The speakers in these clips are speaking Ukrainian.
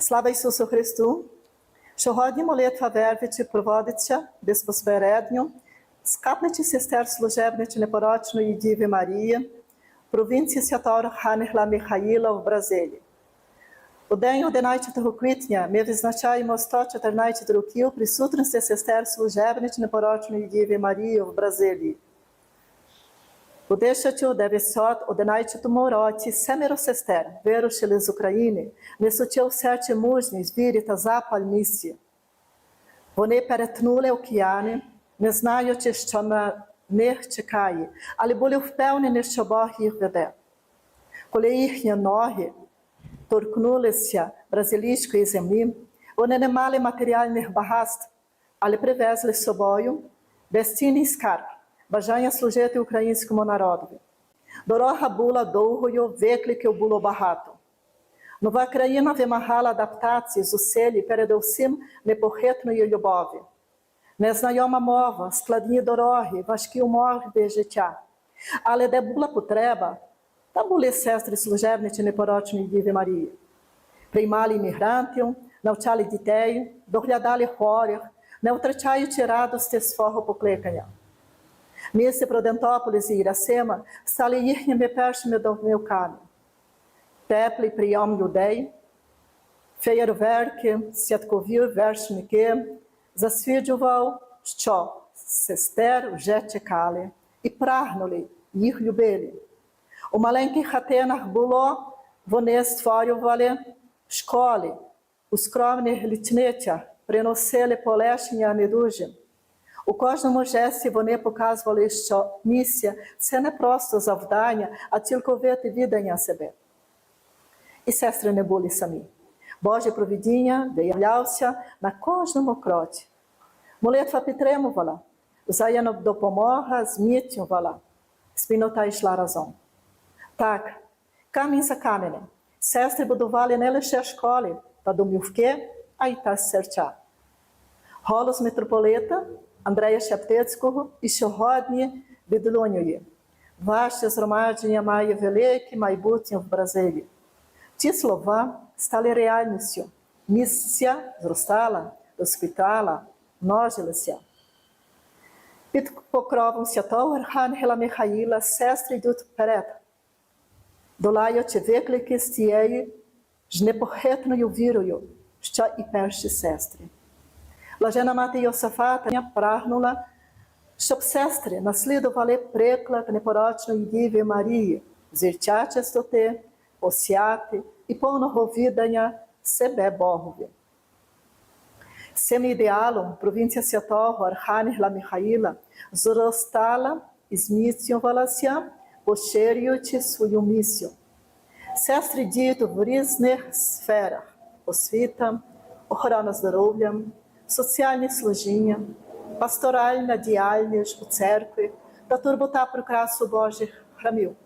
Слава Ісусу Христу! Сьогодні молитва Вервичі проводиться безпосередньо з каплиці сестер служебниці непорочної Діви Марії, провінції Святого Архангела Михаїла в Бразилії. У день 11 квітня ми відзначаємо 114 років присутності сестер служебниці непорочної Діви Марії в Бразилії. У 1911 році семеро сестер вирушили з України, несучи в серці мужність, вірі та запаль місії. Вони перетнули океани, не знаючи, що на них чекає, але були впевнені, що Бог їх веде. Коли їхні ноги торкнулися бразилійської землі, вони не мали матеріальних багатств, але привезли з собою безцінний скарб бажання служити українському народові. Дорога була довгою, викликів було багато. Нова країна вимагала адаптації, зусиль передусім непохитної любові. Незнайома мова, складні дороги, важкі умови життя. Але де була потреба, там були сестри служебниці непорочної Діви Марії. Приймали іммігрантів, навчали дітей, доглядали хворих, не втрачаючи радості свого покликання. Місце Продентополіс і Ірасима стали їхніми першими домівками. Теплий прийом людей, феєрверки, святкові вершники засвідчував, що сестер вже чекали і прагнули, їх любили. У маленьких хатинах було, вони створювали школи, у скромних лічницях приносили полегшення недужим. У кожному жесті вони показували, що місія це не просто завдання, а цілковите віддання себе. І сестри не були самі. Боже провідіння виявлявся на кожному кроці. Молитва підтримувала, взаємна допомога зміцнювала, спільнота йшла разом. Так, камінь за каменем. Сестри будували не лише школи та домівки, а й та серця. Голос митрополита Андрея Шептицького і сьогодні відлунює. Ваше згромадження має велике майбутнє в Бразилії. Ці слова стали реальністю. Місця зростала, розквітала, множилася. Під покровом святого Архангела Михаїла сестри йдуть вперед, долаючи виклики з тією ж непохитною вірою, що і перші сестри. Блажена мати Йосафата прагнула, щоб сестри наслідували приклад непорочної Діви Марії, зірча чистоти, осяти і повного віддання себе Богові. З цим ідеалом провінція святого Архангела Михаїла зростала і зміцнювалася, поширюючи свою місію. Сестри діють в різних сферах освіта, охорона здоров'я, соціальні служіння, пасторальна діяльність у церкві та турбота про красу Божих храмів.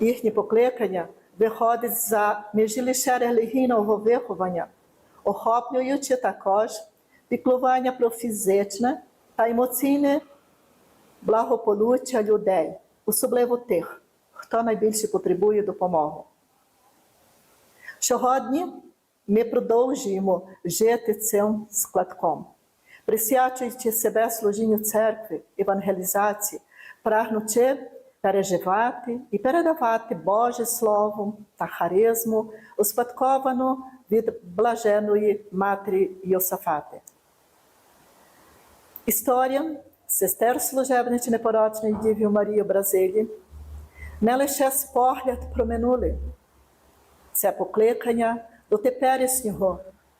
Їхнє покликання виходить за межі лише релігійного виховання, охоплюючи також піклування про фізичне та емоційне благополуччя людей, особливо тих, хто найбільше потребує допомоги. Сьогодні ми продовжуємо жити цим складком, присвячуючи себе служінню церкви, евангелізації, прагнучи переживати і передавати Боже Слово та харизму, успадковану від блаженої матері Йосафати. Історія сестер служебниці непорочної Діві Марії Бразилії не лише спогляд про минуле, це покликання до теперішнього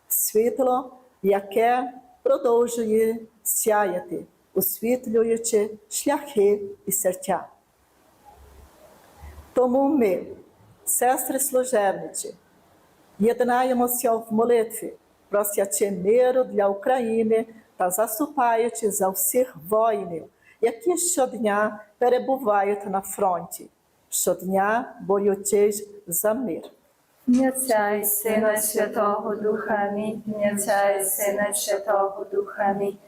світло, яке продовжує сяяти, освітлюючи шляхи і серця. Тому ми, сестри служебничі, єднаємося в молитві, просячи миру для України та заступаючи за всіх воїнів, які щодня перебувають на фронті, щодня борючись за мир. Отця і Сина Святого Духа Амінь. Отця і Сина Святого Духа Амінь.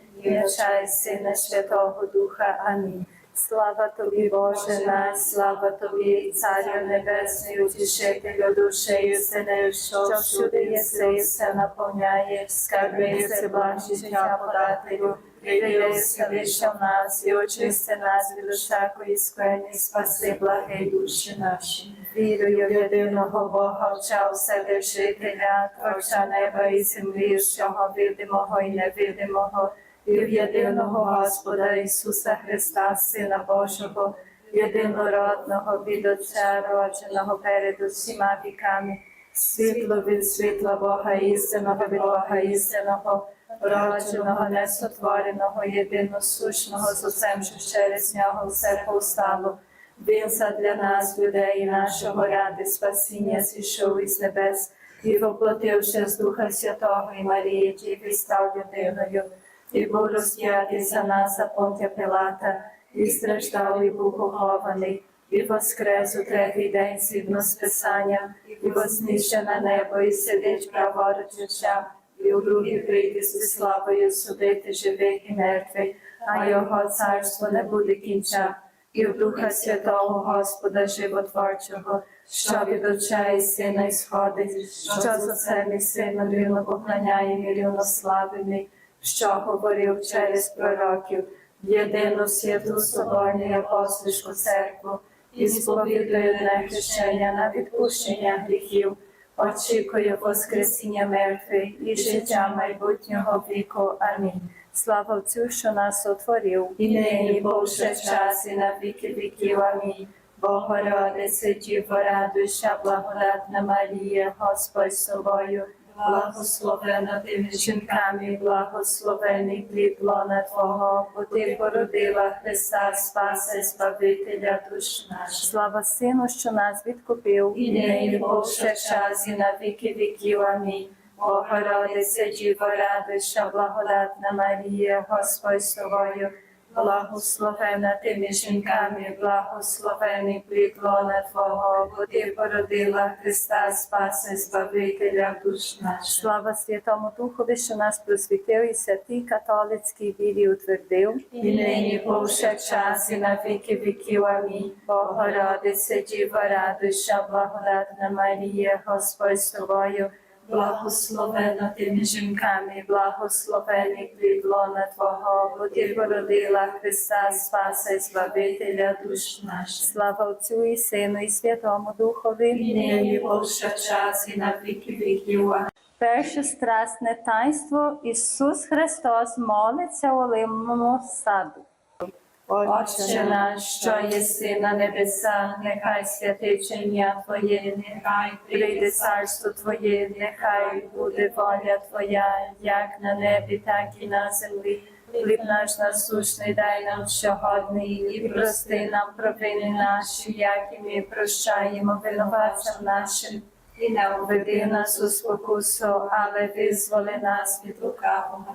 Отця і Сина Святого Духа Амінь. Слава тобі, Боже наш, слава тобі, Царю Небесний, утішителю душею сини, що всюди єси, все наповняєш, скарби єси благ життя подателю, прийди вселися в нас, і очисти нас від усякої скверні, спаси благи душі наші. Вірую в єдиного Бога, Отця Вседержителя, Творця неба і землі, всього видимого і невидимого, і в єдиного Господа Ісуса Христа, Сина Божого, єдинородного від Отця, родженого перед усіма віками, світло від світла Бога істинного від Бога істинного, родженого, несотвореного, єдиносущного з Отцем, що через нього все повстало. Він задля нас, людей нашого ради спасіння зійшов із небес. І воплотивши з Духа Святого і Марії, Діви, став людиною, і був розп'ятий за нас за Понтія Пилата, і страждав, і був похований, і воскрес у третій день згідно з Писанням, і вознісся на небо, і сидить праворуч життя, і у другій прийде зі славою судити живих і мертвих, а його царство не буде кінця і в Духа Святого Господа Животворчого, що від Отця і Сина ісходить, що з Отцем і Сином рівно поклоняє і рівнославений, що говорив через пророків, в єдину святу соборну і апостольську церкву, і сповідує одне хрещення на відпущення гріхів, очікує Воскресіння мертвих і життя майбутнього віку. Амінь. Слава Отцю, що нас сотворив, і нині повсякчас, і на віки віків. Амінь. Богородице, Діво, радуйся, благодатна Марія, Господь з тобою, благословена ти між жінками, благословений плід лона Твого, бо ти породила Христа, Спаса і Збавителя душ наших. Слава Сину, що нас відкупив, і нині повсякчас, і на віки віків. Амінь. Богородице, Діво, радуйся, благодатна Марія, Господь з тобою, благословена ти між жінками, благословений плід Твого, бо ти породила Христа, Спаси, Збавителя душ наших. Слава Святому Духові, що нас просвітив і святий католицький вірі утвердив, і нині повсякчас, і на віки віків. Амінь. Богородице, Діво, радуйся, благодатна Марія, Господь з тобою, Благословена ти між жінками, благословений плід лона Твого, бо ти породила Христа, Спаса і Збавителя душ наших. Слава Отцю і Сину і Святому Духові, і нині повсякчас, і на віки віків. Перше страсне таїнство Ісус Христос молиться у Олимному саду. Отче наш, що єси на небесах, нехай святиться ім'я Твоє, нехай прийде царство Твоє, нехай буде воля Твоя, як на небі, так і на землі. Хліб наш насущний дай нам сьогодні, і прости нам провини наші, як і ми прощаємо винуватцям нашим. І не введи нас у спокусу, але визволи нас від лукавого.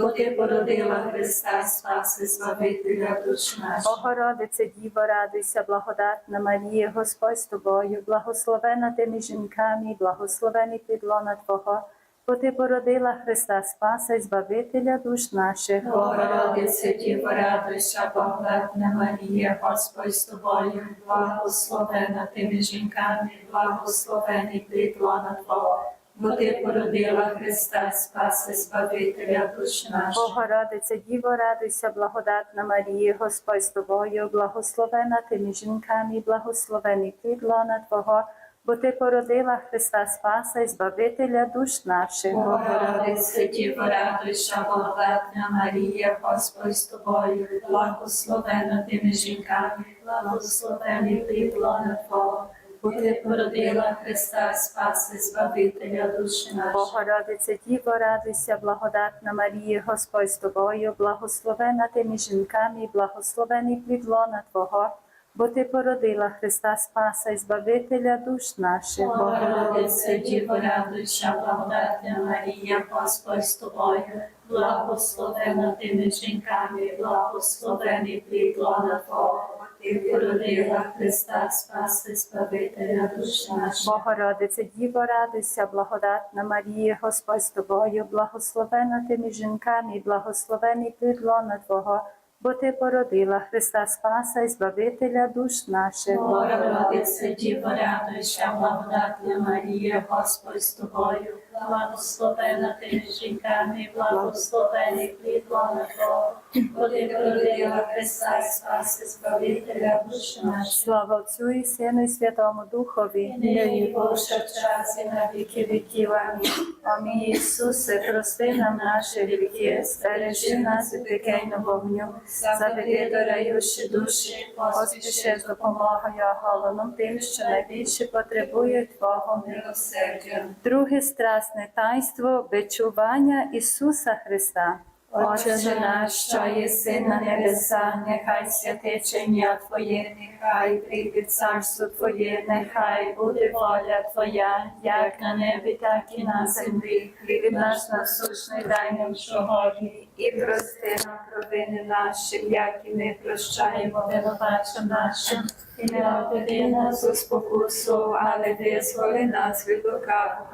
бо ти породила Христа, Спаси, Збавителя душ наших. Богородице, Діво, радуйся, благодатна Марія, Господь з тобою, благословена ти між жінками, благословений підлона Твого, бо ти породила Христа Спаса і Збавителя душ наших. Богородице, Діво, радуйся, благодатна Марія, Господь з тобою, благословена ти між жінками, благословений плід лона Твого, бо ти породила Христа, Спаси, Збавителя душ наших. Богородице, Діво, радуйся, благодатна Марія, Господь з тобою, благословена ти між жінками, благословений плід лона Твого, бо ти породила Христа Спаса і Збавителя душ наших. Богородице, Діво, радуйся, благодатна Марія, Господь з тобою, благословена ти між жінками, благословений плід лона Твого, бо ти породила Христа, Спаси, Збавителя душі наших. Богородице, Діво, радуйся, благодатна Марія, Господь з тобою, благословена ти між жінками, благословений плід лона Твого, бо ти породила Христа Спаса і Збавителя душ наших. Богородице, Діво, радуйся, благодатна Марія, Господь з тобою, благословена ти між жінками, благословений плід лона Твого, ти породила Христа, Спаси, Збавителя душ наших. Богородице, Діво, радуйся, благодатна Марія, Господь з тобою, благословена ти між жінками, і благословений лона Твого, бо ти породила Христа Спаса і Збавителя душ наших. Богородице, Діво, радуйся, благодатна Марія, Господь з тобою, благословена ти між жінками, благословений плід лона Твого, бо ти породила Христа, Спаси, Збавителя душ наших. Слава Отцю і Сину і Святому Духові, нині повсякчас і на віки віків. Амінь. Амінь. Ісусе, прости нам наші гріхи, збережи нас від пекельного вогню, заведи до раю ще душі, поспіши з допомогою оголеним тим, що найбільше потребують Твого Милосердя. Друге страсне таїнство бичування Ісуса Христа. Отче наш, що єси на небесах, нехай святиться ім'я Твоє, нехай прийде царство Твоє, нехай буде воля Твоя, як на небі, так і на землі. Хліб наш насущний дай нам сьогодні, і прости нам провини наші, як і ми прощаємо винуватцям нашим. І не веди нас у спокусу, але визволи нас від лукавого.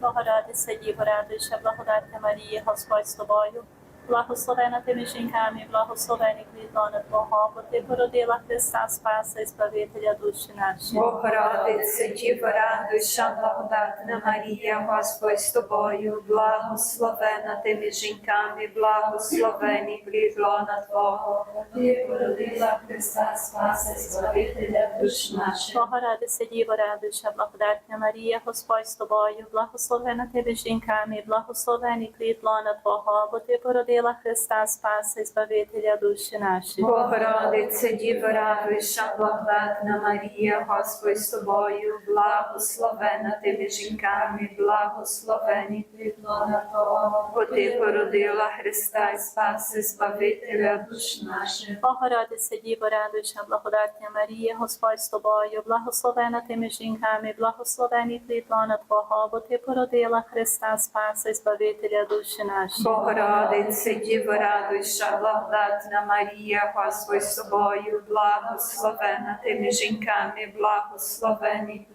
Богородиця, Діво, радуйся, благодатна Марія, Господь з тобою. Благословена ти між жінками, благословений плід лона Твого, бо ти породила Христа Спаса і Збавителя душі наші. Богородице, Діво, радуйся, благодатна Марія, Господь з тобою, благословена ти між жінками, благословений плід лона Твого. Ти породила Христа, Спаса, і Збавителя душ наших. Богородиця, Діво, радуйся, благодатна Марія, Господь з тобою. Благословена ти між жінками, благословений плід лона Твого, бо ти породила Христа Спаса і Збавителя душі наші. Богородице, Діво, радуйся, благодатна Марія, Господь з тобою, благословена ти між жінками, благословений плід лона Твого. Бо ти породила Христа, і Спаси, Збавителя душ наших. Богородиця, Діво, радуйся, благодатна Марія, Господь з тобою, благословена ти між жінками, благословений плід лона Твого, бо ти породила Христа Спаса і Збавителя душі наші. Богородице, Діво, радуйся, благодатна Марія, Господь з тобою, благословена ти між жінками, благословений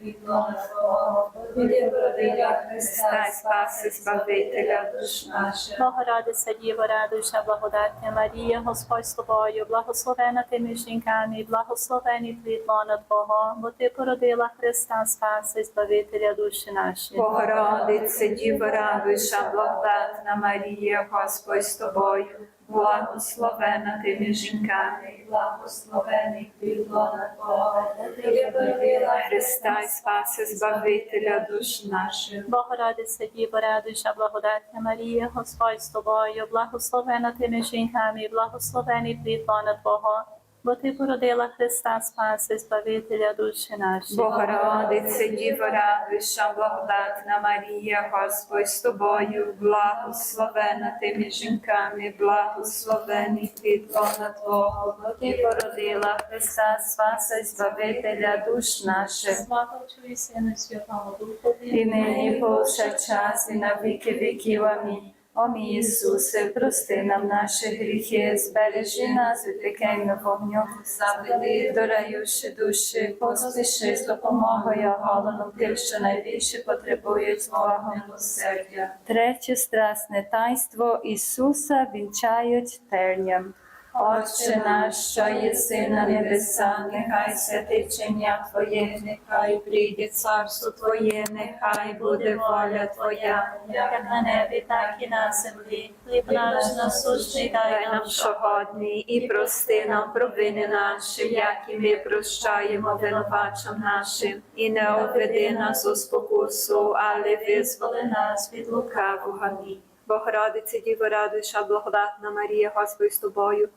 породила Христа, Спаси, Збавителя душ наших. Богородиця, Діво, радуйся, благодатна Марія, Господь з тобою, благословена ти між жінками, благословений плід лона Твого, бо ти породила Христа Спаса і Збавителя душі наші. Богородице, Діво, радуйся, благодатна Марія, Господь з тобою, благословена ти між жінками, благословений лона Твого. Ти породила Христа і спаси Збавителя душ наших. Богородиця, Діво, радуйся, благодатна Марія, Господь з тобою, благословена ти між жінками, благословений плід лона Твого, бо ти породила Христа Спаси, Збавителя душі наші. Богородице, Діво, радуйся, благодатна Марія, Господь з тобою, благословена ти між жінками, благословений плід лона Твого, бо ти породила Христа, спаси Збавителя душ наших. Слава Отцю і Сину Святому Духові. І нині повсякчас, і на віки віків. Амінь. О мій Ісусе, прости нам наші гріхи, збережи нас від пекельного вогню, заведи до раю душі, поспіши з допомогою оголеном тим, що найбільше потребують Твого милосердя. Третє страсне таїнство Ісуса вінчають терням. Отче наш, що єси на небесах, нехай святиться ім'я Твоє, нехай прийде царство Твоє, нехай буде воля Твоя, Як на небі, так і на землі. Хліб наш насущний дай нам сьогодні, і прости нам провини наші, як і ми прощаємо винуватцям нашим, і не обведи нас у спокусу, але визволи нас від лукавого. Амінь. Богородице, Діво, радуйся, благодатна Марія, Господь з тобою,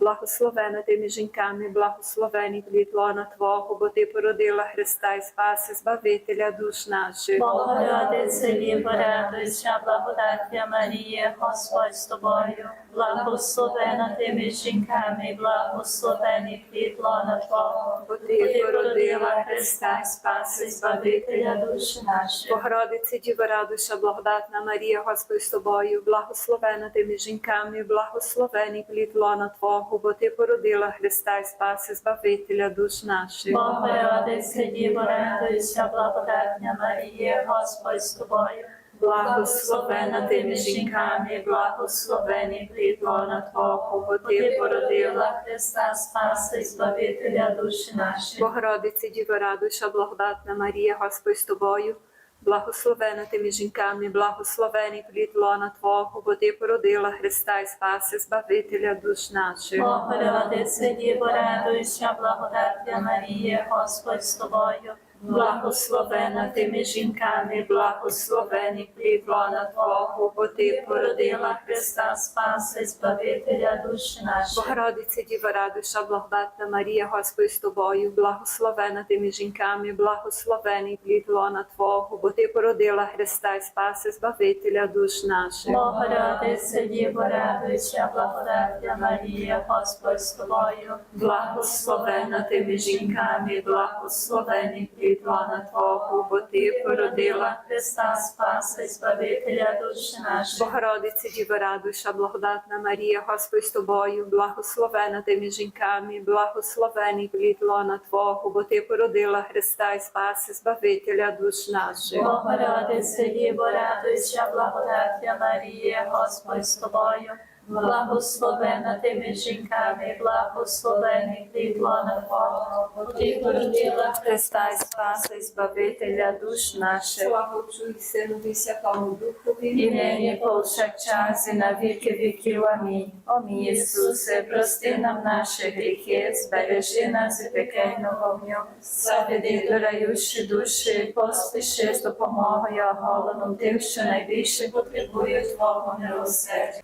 Благословена ти між жінками, благословений плід лона Твого, бо ти породила Христа і Спаси, Збавителя душ наших. Богородице, Діво, радуйся, благодаття Марія, Господь з тобою, благословена ти між жінками, благословений плід лона Твого, Бо ти породила Христа і Спаси, Збавителя душ наших. Богородице, Діва радуйся, благодатна Марія, Господь з тобою, благословена ти між жінками, благословений плід лона Твого, бо ти породила Христа і Спаси, Збавителя душ наших. Богородице, Діво, радуйся, благодатня Марія, Господь з тобою, благословена ти між жінками, благословений плідона Твого, бо ти породила Христа, Спаси, Збавителя душі наші. Богородице, Діва радуйся, благодатна Марія, Господь з тобою, благословена ти між жінками, благословений плід лона Твого, бо ти породила Христа і Спаси, Збавителя душ наших. Богородице, Діво, радуйся, благодаття Марія, Господь з тобою, благословена ти між жінками, благословений плід лона Твого, бо ти породила Христа, Спаси, Збавителя душі наші. Богородице, Діва радуйся, благодатна Марія, Господь з тобою, благословена ти між жінками, благословений плід лона Твого, бо ти породила Христа і Спаси, Збавителя душ наших. Богородице, Діво, радуйся, благодаття Марія, Господь з тобою, благословена ти між жінками, благословений плід лона Твого, бо ти породила Христа, Спаси, Збавителя душі наші. Богородице, Діва радуйся, благодатна Марія, Господь з тобою, благословена ти між жінками, благословений плід лона Твого, бо ти породила Христа і Спаси, Збавителя душ наших. Богородице, Діво, радуйся, благодаття Марія, Господь з тобою, благословена ти між жінками, благословений плід лона Твого, бо ти породила Христа і Спаси, Збавителя душ наших. Слава Отцю і Сину і Святому Духові. і нині повсякчас і на віки віків. Амінь. О мій Ісусе, прости нам наші гріхи, збережи нас від пекельного вогню, заведи до рающі душі, поспіши з допомогою оголеним тих, що найбільше потребують Твого милосердя.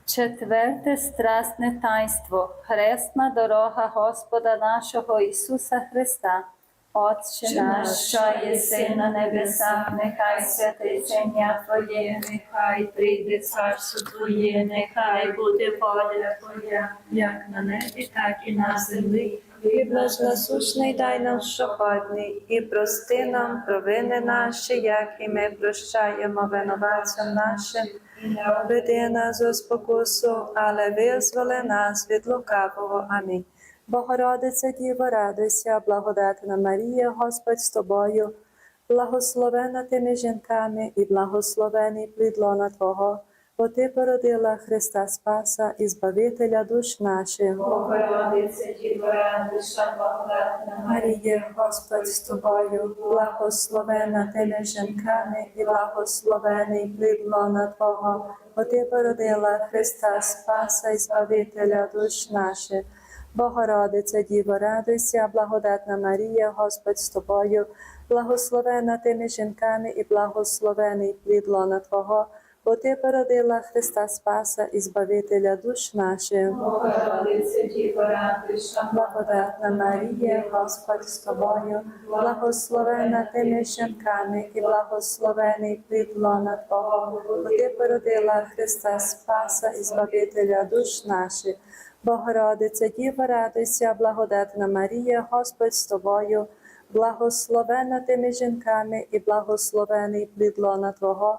Четверте страсне таїнство. Хресна дорога Господа нашого Ісуса Христа. Отче наш, що єси на небесах, нехай святиться ім'я Твоє, Нехай прийде царство Твоє, нехай буде воля Твоя, як на небі, так і на землі. Хліб наш насущний дай нам щогодний, і прости нам провини наші, як і ми прощаємо винуватцям нашим. Не нас у спокусу, але визволи нас від лукавого. Амінь. Богородиця Діво, радуйся, благодатна Марія, Господь з тобою, благословена ти жінками і благословений плід лона Твого, бо ти породила Христа Спаса і Збавителя душ наших. Радуйся, благодатна Марія, Господь з тобою, благословена ти між жінками і благословений плід лона Твого, бо ти породила Христа Спаса і Збавителя душ наших. Богородиця, Діво, радуйся, благодатна Марія, Господь з тобою, благословена ти жінками і благословений плід лона Твого, бо ти породила Христа Спаса і Збавителя душ наших. Діво, Благодатна Марія, Господь з тобою, благословена ти між жінками і благословений плід лона Твого, бо ти породила Христа Спаса і Збавителя душ наших. Богородиця, Діва, радуйся, благодатна Марія, Господь з тобою, благословена ти між жінками і благословений плід лона Твого,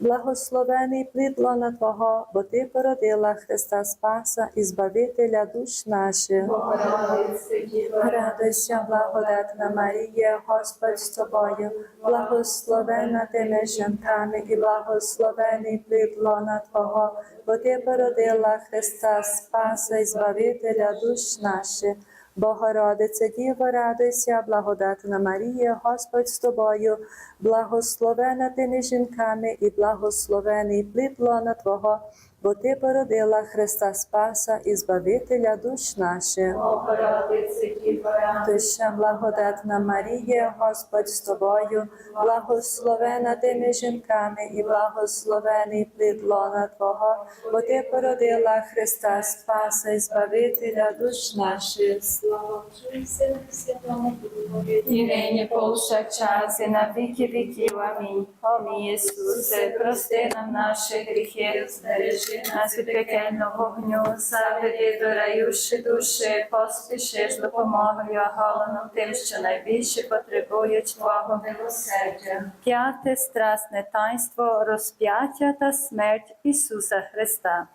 благословений плід лона Твого, бо ти породила Христа Спаса і Збавителя душ наших. Радуйся, благодатна Марія, Господь з тобою, благословена ти між жінками і благословений плід лона Твого, бо ти породила Христа Спаса і Збавителя душ наших. Богородице Діво, радуйся, благодатна Марія, Господь з тобою, благословена ти між жінками і благословений плід лона Твого, бо ти породила Христа Спаса і Збавителя душ наших. Діво, Радуйся, благодатна Марія, Господь з тобою, благословена ти між жінками і благословений плід лона Твого, бо ти породила Христа Спаса і Збавителя душ наших. слава і Святому Духові. І нині повсякчас і на віки віків. Амінь. О Ісусе, прости нам наші гріхи, збережи нас від пекельного вогню, заведи до раюші душі, поспіши з допомогою оголеним тим, що найбільше потребують Твого милосердя. П'яте страсне таїнство розп'яття та смерть Ісуса Христа.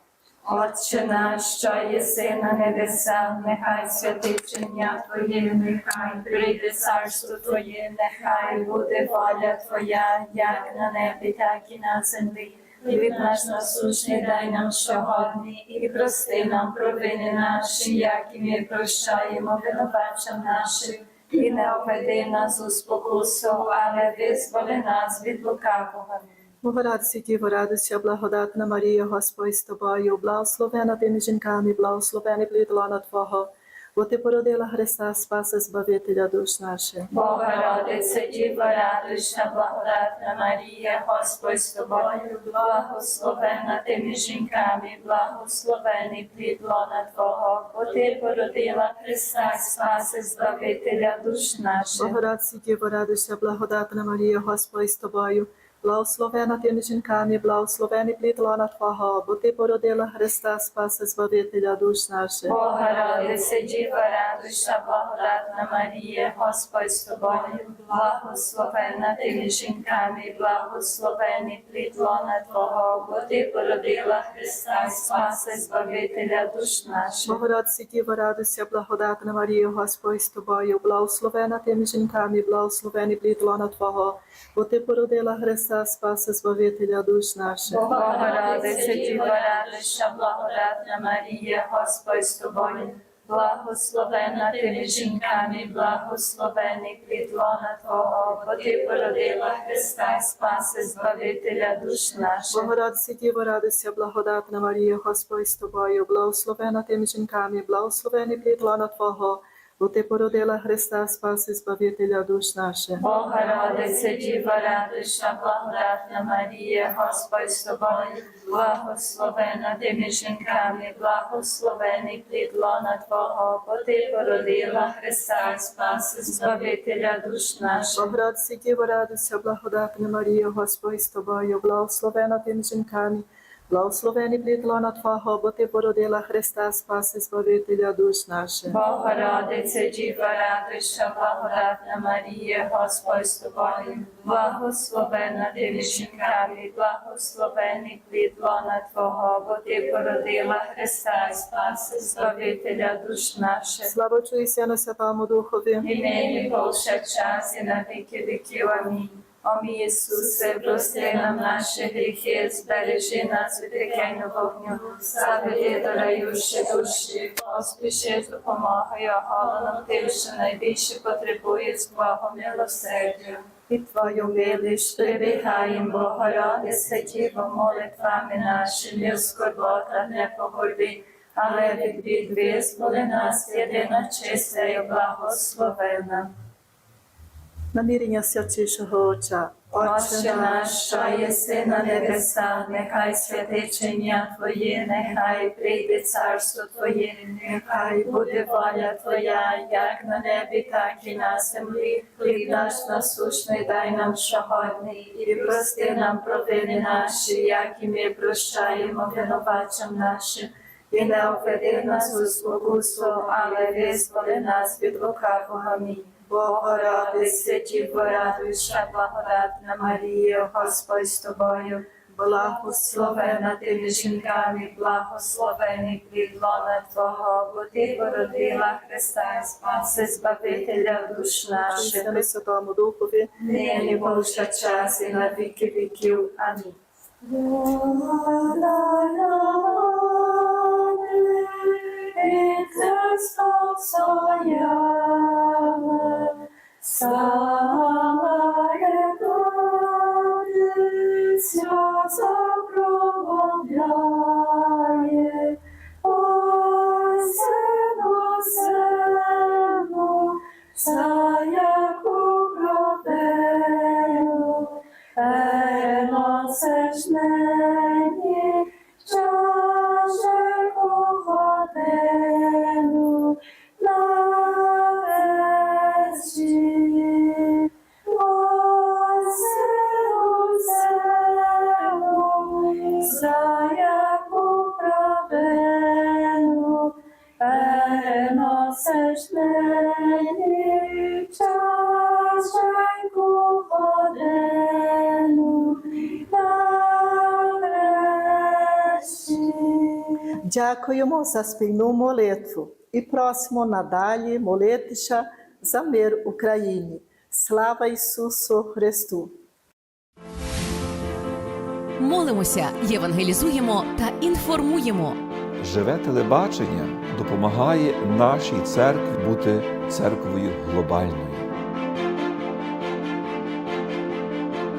Отче наш, що єси на небесах, нехай святиться ім'я Твоє, нехай прийде царство Твоє, нехай буде воля Твоя, як на небі, так і на землі. Хліб наш насущний дай нам сьогодні, і прости нам провини наші, як і ми прощаємо винувачам нашим. І не обведи нас у спокусу, але визволи нас від лукавого. Богородице Діво, радуйся, благодатна Марія, Господь з тобою, благословена ти між жінками, благословений плід лона Твого, бо ти породила Христа, Спаса, Збавителя душ наших. Богородице, Діво, радуйся, благодатна Марія, Господь з тобою, благословена ти між жінками, благословений плід лона Твого, бо ти породила Христа, Спаси, Збавителя душ наших. Богородице Діво, радуйся, благодатна Марія, Господь з тобою, благословена ти між жінками, благословений плід лона Твого, бо ти породила Христа, Спаса, Збавителя душ наших. Богородице, Діво, радуйся, благодатна Марія, Господь з тобою, благословена ти між жінками, благословений плід лона Твого, бо ти породила Христа, Спаси, Збавителя душ наших. Богородице Діво, радуйся, благодатна Марія, Господь з тобою, благословена ти між жінками, благословений плід лона Твого, бо ти породила Христа, Спаса, Збавителя душ наших. Богородице, Діво, радуйся, благодатна Марія, Господь з тобою, благословена ти між жінками, благословений плід лона Твого, бо ти породила Христа, Спаси, Збавителя душ наших. Богородице Діво, радуйся, благодатна Марія, Господь з тобою, благословена ти між жінками, благословений плід лона Твого, бо ти породила Христа, Спаси, Збавителя душ наших. Богородице, Діво, радуйся, благодатна Марія, Господь з тобою, благословена ти між жінками, благословений плід лона Твого, бо ти породила Христа, Спаси, Збавителя душ наших. Богородице Діво, радуйся, благодатна Марія, Господь з тобою, благословена ти між жінками, благословений плід лона Твого, бо ти породила Христа, Спаси, Збавителя душ наших. Богородице, Діво, радуйся, благодатна Марія, Господь з тобою, благословена ти між жінками, благословений плід Твого, бо ти породила Христа, Спаси, Збавителя душ наших. Слава і Сину, Святому Духові. І нині повсякчас і на віки віків. Амінь. О Ісусе, прости нам наші гріхи, збережи нас від пекельного вогню, заведи до раю ще душі, поспіши з допомогою оголеним тим, що найбільше потребує Твого милосердя. І Твою милість прибігаєм, Богородице, Діво, молитвами нашими в скорботах не погорди, але від бід визволи нас, єдина чиста і благословена. Намірення святішого Отця. Отче наш, що єси на небесах, нехай святиться ім'я Твоє, нехай прийде царство Твоє, нехай буде воля Твоя, як на небі, так і на землі. Хліб наш насущний дай нам сьогодні, і прости нам провини наші, як і ми прощаємо винувачам нашим. І не обведи нас у спокусу, але визволи нас від лукавого. Амінь. Богородице, Діво, радуйся, благодатна Марія, Господь з тобою, благословена ти між жінками, благословений плід Твого, бо ти породила Христа, Спаси, Збавителя душ наших. Святому Духові. Нині повсякчас і на віки віків. Амінь. It's спасаєме, So. Дякуємо за спільну молитву і просимо надалі молитися за мир в Україні. Слава Ісусу Христу! Молимося, євангелізуємо та інформуємо. Живе телебачення допомагає нашій церкві бути церквою глобальною.